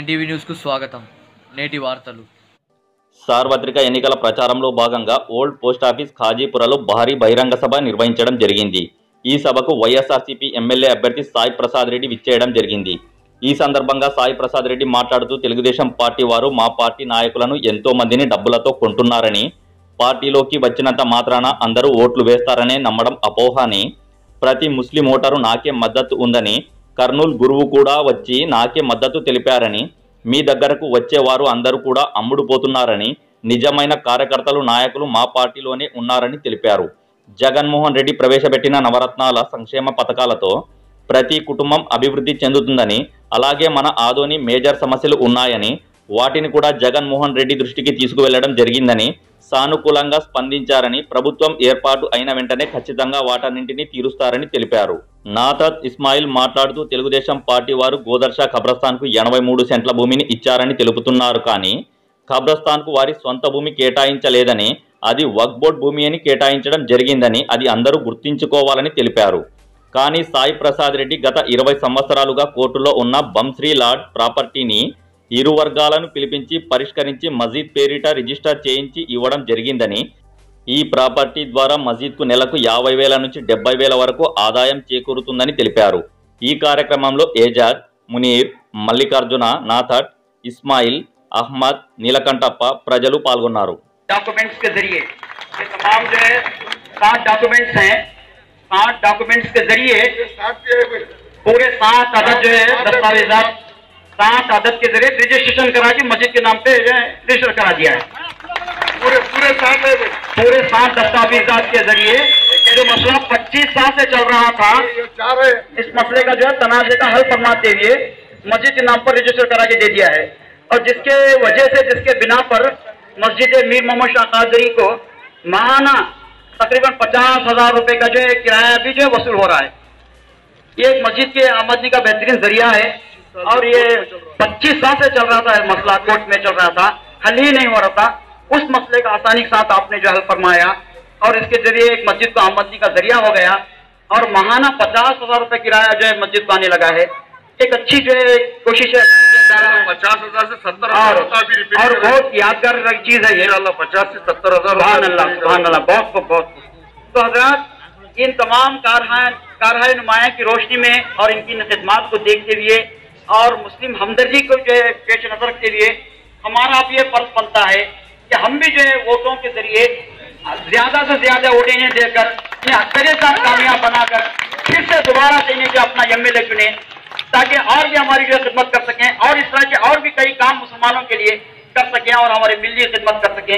NTV న్యూస్కు స్వాగతం. నేటి వార్తలు. సార్వత్రిక ఎన్నికల ప్రచారంలో భాగంగా ఓల్డ్ పోస్ట్ ఆఫీస్ ఖాజీపురలో భారీ బహిరంగ సభ నిర్వహించడం జరిగింది. ఈ సభకు వైఎస్ఆర్సీపీ ఎమ్మెల్యే అభ్యర్థి సాయి ప్రసాద్ రెడ్డి విచ్చేయడం జరిగింది. ఈ సందర్భంగా సాయి ప్రసాద్ రెడ్డి మాట్లాడుతూ తెలుగుదేశం పార్టీ వారు మా పార్టీ నాయకులను ఎంతో మందిని డబ్బులతో కొంటున్నారని పార్టీలోకి వచ్చినంత మాత్రాన అందరూ ఓట్లు వేస్తారనే నమ్మడం అపోహ అని ప్రతి ముస్లిం ఓటరు నాకే మద్దతు ఉందని కర్నూలు గురువు కూడా వచ్చి నాకే మద్దతు తెలిపారని మీ దగ్గరకు వచ్చేవారు అందరూ కూడా అమ్ముడుపోతున్నారని నిజమైన కార్యకర్తలు నాయకులు మా పార్టీలోనే ఉన్నారని తెలిపారు. జగన్మోహన్ రెడ్డి ప్రవేశపెట్టిన నవరత్నాల సంక్షేమ పథకాలతో ప్రతి కుటుంబం అభివృద్ధి చెందుతుందని అలాగే మన ఆదోని మేజర్ సమస్యలు ఉన్నాయని వాటిని కూడా జగన్మోహన్ రెడ్డి దృష్టికి తీసుకువెళ్ళడం జరిగిందని సానుకూలంగా స్పందించారని ప్రభుత్వం ఏర్పాటు అయిన వెంటనే ఖచ్చితంగా వాటన్నింటినీ తీరుస్తారని తెలిపారు. నాథత్ ఇస్మాయిల్ మాట్లాడుతూ తెలుగుదేశం పార్టీ వారు గోదర్షా ఖబ్రస్థాన్కు ఎనభై మూడు సెంట్ల భూమిని ఇచ్చారని తెలుపుతున్నారు కానీ ఖబ్రస్థాన్కు వారి సొంత భూమి కేటాయించలేదని అది వక్ బోర్డ్ భూమి అని కేటాయించడం జరిగిందని అది అందరూ గుర్తించుకోవాలని తెలిపారు. కానీ సాయి ప్రసాద్ రెడ్డి గత ఇరవై సంవత్సరాలుగా కోర్టులో ఉన్న బంశ్రీ లాడ్ ప్రాపర్టీని ఇరు వర్గాలను పిలిపించి పరిష్కరించి మజీద్ పేరిట రిజిస్టర్ చేయించి ఇవ్వడం జరిగిందని ఈ ప్రాపర్టీ ద్వారా మజీద్కు నెలకు యాభై వేల నుంచి డెబ్బై వేల వరకు ఆదాయం చేకూరుతుందని తెలిపారు ఈ కార్యక్రమంలో ఏజాద్ మునీర్ మల్లికార్జున నాథట్ ఇస్మాయిల్ అహ్మద్ నీలకంఠప్ప ప్రజలు పాల్గొన్నారు डॉक्यूमेंट्स के जरिए ये तमाम जो है सात डॉक्यूमेंट्स हैं सात डॉक्यूमेंट्स के जरिए पूरे सात अदद जो है दस्तावेजात सात अदद के ज़रिए रजिस्ट्रेशन करा के मस्जिद के नाम पे रजिस्टर करा दिया है। पूरे पूरे साथ है पूरे सात दस्तावेजात के ज़रिए जो मसला 25 साल से चल रहा था इस मसले का जो है तनाजे का हल फरमाते हुए मस्जिद के नाम पर रजिस्टर करा के दे दिया है। और जिसके वजह से जिसके बिना पर मस्जिद मीर मोहम्मद शाह कादरी को महाना तकरीबन पचास हज़ार रुपए का जो है किराया भी जो है वसूल हो रहा है। ये एक मस्जिद के आमदनी का बेहतरीन ज़रिया है। और ये 25 साल से चल रहा था मसला कोर्ट में चल रहा था। हल ही नहीं हो रहा था। उस मसले का आसानी के साथ आपने जो हल फरमाया और इसके ज़रिए एक मस्जिद को आमदनी का ज़रिया हो गया और महाना पचास हज़ार रुपए किराया जो है मस्जिद को आने लगा है। एक अच्छी जो है कोशिश है पचास हज़ार से सत्तर हज़ार और बहुत यादगार चीज़ है ये। पचास से सत्तर हज़ार बहुत बहुत तो हजरात इन तमाम कारहान कारहाय नुमाया की रोशनी में और इनकी खदमात को देखते हुए और मुस्लिम हमदर्दी को जो है, पेश नज़र के लिए हमारा अब ये फ़र्ज़ बनता है कि हम भी जो है, वोटों के ज़रिए ज़्यादा से ज़्यादा वोटें इन्हें देकर इन्हें अक्सरियत कामयाब बनाकर फिर से दोबारा इन्हें जो अपना एम चुने, ताकि और भी हमारी जो खिदमत कर सकें और इस तरह के और भी कई काम मुसलमानों के लिए कर सकें और हमारे मिली खिदमत कर सकें,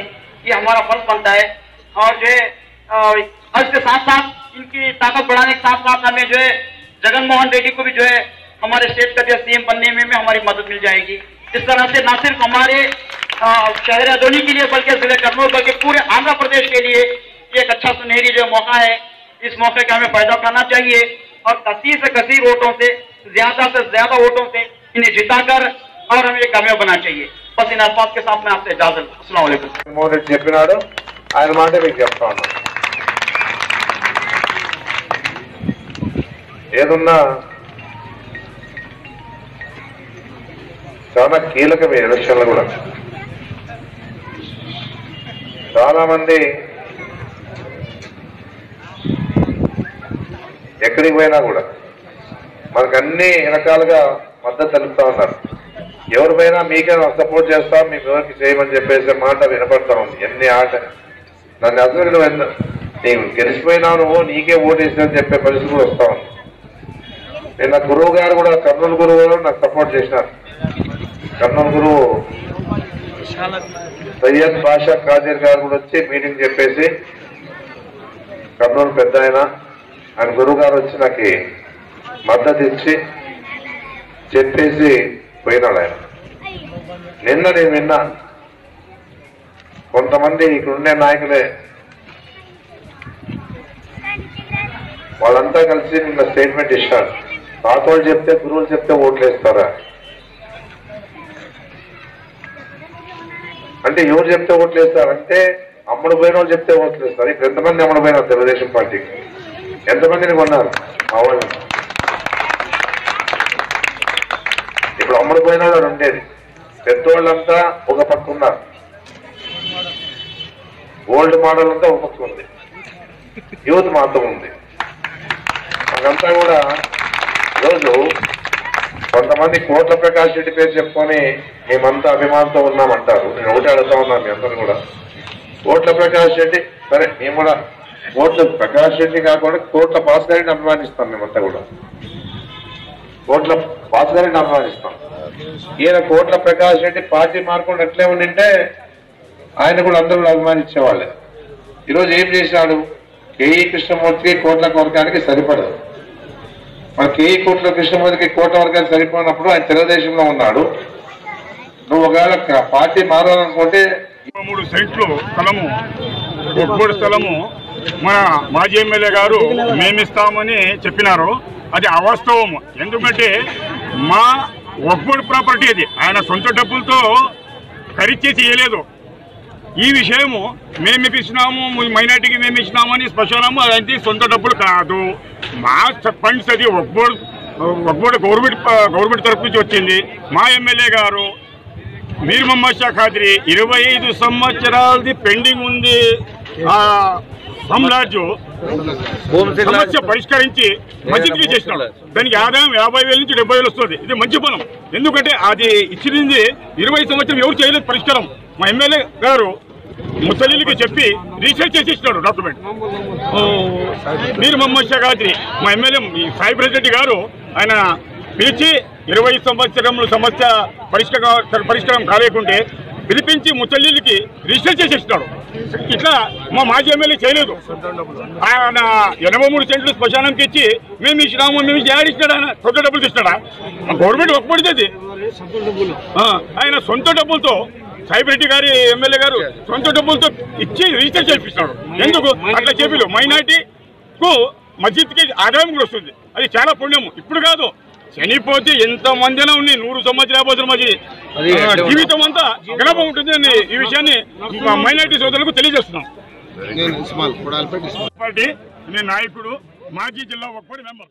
ये हमारा फ़र्ज़ बनता है। और जो है इसके साथ साथ इनकी ताकत बढ़ाने के साथ साथ हमें जो है, जगन मोहन रेड्डी को भी जो है हमारे स्टेट का जो सीएम बनने में, में हमारी मदद मिल जाएगी इस तरह से न सिर्फ हमारे अ, शहर अदोनी के लिए बल्कि जिले कन्नौर बल्कि पूरे आंध्र प्रदेश के लिए ये एक अच्छा सुनहरी जो मौका है इस मौके का हमें फायदा उठाना चाहिए और कसीर से कसीर वोटों से ज्यादा से ज्यादा वोटों से इन्हें जिताकर और हमें कामयाब बनाना चाहिए बस इन अल्फाज के साथ मैं आपसे इजाजत अस्सलाम वालेकुम మోహన్ రెడ్డి చెప్పినాడు ఆయన మాట మీకు చెప్తా ఉన్నాను ఏదున్నా చాలా కీలకమైన ఎలక్షన్లు కూడా. చాలా మంది ఎక్కడికి పోయినా కూడా మనకు అన్ని రకాలుగా మద్దతు తెలుపుతా ఉన్నారు. ఎవరిపైనా మీకే సపోర్ట్ చేస్తాం మేము ఎవరికి చేయమని చెప్పేసి మాట వినపడతా ఉంది. ఎన్ని ఆట నన్ను అసలు నేను ఎంత నీవు నువ్వు నీకే ఓటేసిన చెప్పే పరిస్థితి కూడా వస్తా ఉంది. నిన్న గురువు గారు కూడా కర్నూలు గురువు గారు నాకు సపోర్ట్ చేసినారు. కర్నూలు గురువు సయ్యద్ బాషా కాజీర్ గారు కూడా వచ్చి మీటింగ్ చెప్పేసి కర్నూలు పెద్ద ఆయన ఆయన గురువు గారు వచ్చి నాకు మద్దతు ఇచ్చి చెప్పేసి పోయినాడు ఆయన. నిన్న నేను విన్నా. కొంతమంది ఇక్కడ ఉండే నాయకులే వాళ్ళంతా కలిసి నిన్న స్టేట్మెంట్ ఇచ్చారు పాత చెప్తే గురువులు చెప్తే ఓట్లేస్తారా? అంటే ఎవరు చెప్తే ఓట్లు అంటే అమ్ముడు పోయిన వాళ్ళు చెప్తే ఓట్లు సార్ ఇప్పుడు ఎంతమంది అమ్ముడు పోయినారు తెలుగుదేశం పార్టీకి? ఎంతమందిని కొన్నారు? మా వాళ్ళు ఇప్పుడు అమ్ముడు పోయిన వాళ్ళు ఉండేది. పెద్దోళ్ళంతా ఒక పక్క ఉన్నారు. ఓల్డ్ మోడల్ అంతా ఒక పక్క ఉంది. యూత్ మాత్రం ఉంది. అదంతా కూడా ఈరోజు కొంతమంది కోట్ల ప్రకాష్ రెడ్డి పేరు చెప్పుకొని మేమంతా అభిమానంతో ఉన్నామంటారు. నేను ఒకటి అడుగుతా ఉన్నాను మీ అందరూ కూడా. కోట్ల ప్రకాష్ రెడ్డి సరే మేము కూడా కోట్ల ప్రకాష్ రెడ్డి కాకుండా కోట్ల భాస్కర్ రెడ్డిని అభిమానిస్తాం మేమంతా కూడా. కోట్ల భాస్కర్ రెడ్డిని అభిమానిస్తాం. ఈయన కోట్ల ప్రకాష్ రెడ్డి పార్టీ మార్కుండా ఎట్లే ఉండింటే ఆయన కూడా అందరూ అభిమానించేవాళ్ళే. ఈరోజు ఏం చేశాడు? కేఈ కృష్ణమూర్తికి కోట్ల కొరకానికి సరిపడదు. మన కేఈ కోట్ల కృష్ణమూర్తికి కోట వర్గానికి సరిపోయినప్పుడు ఆయన తెలుగుదేశంలో ఉన్నాడు. నువ్వు ఒకవేళ పార్టీ మారాలనుకుంటే మూడు సైట్లు స్థలము ఒక్కూడి స్థలము మన మాజీ ఎమ్మెల్యే గారు మేమిస్తామని చెప్పినారు. అది అవాస్తవము. ఎందుకంటే మా ఒక్కూడి ప్రాపర్టీ అది. ఆయన సొంత డబ్బులతో ఖరీదు చేసి ఇవ్వలేదు ఈ విషయము మేము ఇప్పించినాము మైనార్టీకి మేము ఇచ్చినామని స్పెషలము అదంతా సొంత డబ్బులు కాదు. మా ఫండ్స్ అది ఒక్కబోర్డు ఒక్కబోర్డు గవర్నమెంట్ గవర్నమెంట్ తరఫు నుంచి వచ్చింది. మా ఎమ్మెల్యే గారు మీర్ మొహమ్మద్ షా ఖాద్రి ఇరవై ఐదు సంవత్సరాలది పెండింగ్ ఉంది. ఆ సామ్రాజ్యం సమస్య పరిష్కరించి మంచిది చేసినాడు. దానికి ఆదాయం యాభై వేల నుంచి డెబ్బై వేలు వస్తుంది. ఇది మంచి పనం ఎందుకంటే అది ఇచ్చింది ఇరవై సంవత్సరం ఎవరు చేయలేదు పరిష్కారం. మా ఎమ్మెల్యే గారు ముసలికి చెప్పి రీసెర్చ్ చేసి ఇచ్చినాడు డాక్యుమెంట్ మీరు మొహమ్మద్ గారి మా ఎమ్మెల్యే సాయి ప్రెసిడెంట్ గారు ఆయన పిలిచి ఇరవై సంవత్సరములు సమస్య పరిష్కారం పరిష్కారం కాలేకుంటే పిలిపించి ముసలికి రిజిస్టర్ చేసేసినాడు. ఇట్లా మా మాజీ ఎమ్మెల్యే చేయలేదు. ఆయన ఎనభై మూడు సెంట్లు శ్మశానంకి ఇచ్చి మేము ఇచ్చినాము మేము ఇచ్చినాడు ఆయన సొంత డబ్బులు ఇస్తాడా గవర్నమెంట్ ఒప్పబడితే ఆయన సొంత డబ్బులతో సాయిబరెడ్డి గారి ఎమ్మెల్యే గారు సొంత డబ్బులతో ఇచ్చి రిజిస్టర్ చేపిస్తాడు ఎందుకు? అట్లా చెప్పిలు మైనార్టీకు మస్జిద్కి ఆదాయం కూడా వస్తుంది. అది చాలా పుణ్యము. ఇప్పుడు కాదు. చనిపోతే ఎంత మందినా ఉంది నూరు సంవత్సరాల యాభై మంది జీవితం అంతా గణప ఉంటుంది అని ఈ విషయాన్ని మా మైనార్టీ సోదరులకు తెలియజేస్తున్నాం. పార్టీ నేను నాయకుడు మాజీ జిల్లా ఒక్కడి మెంబర్.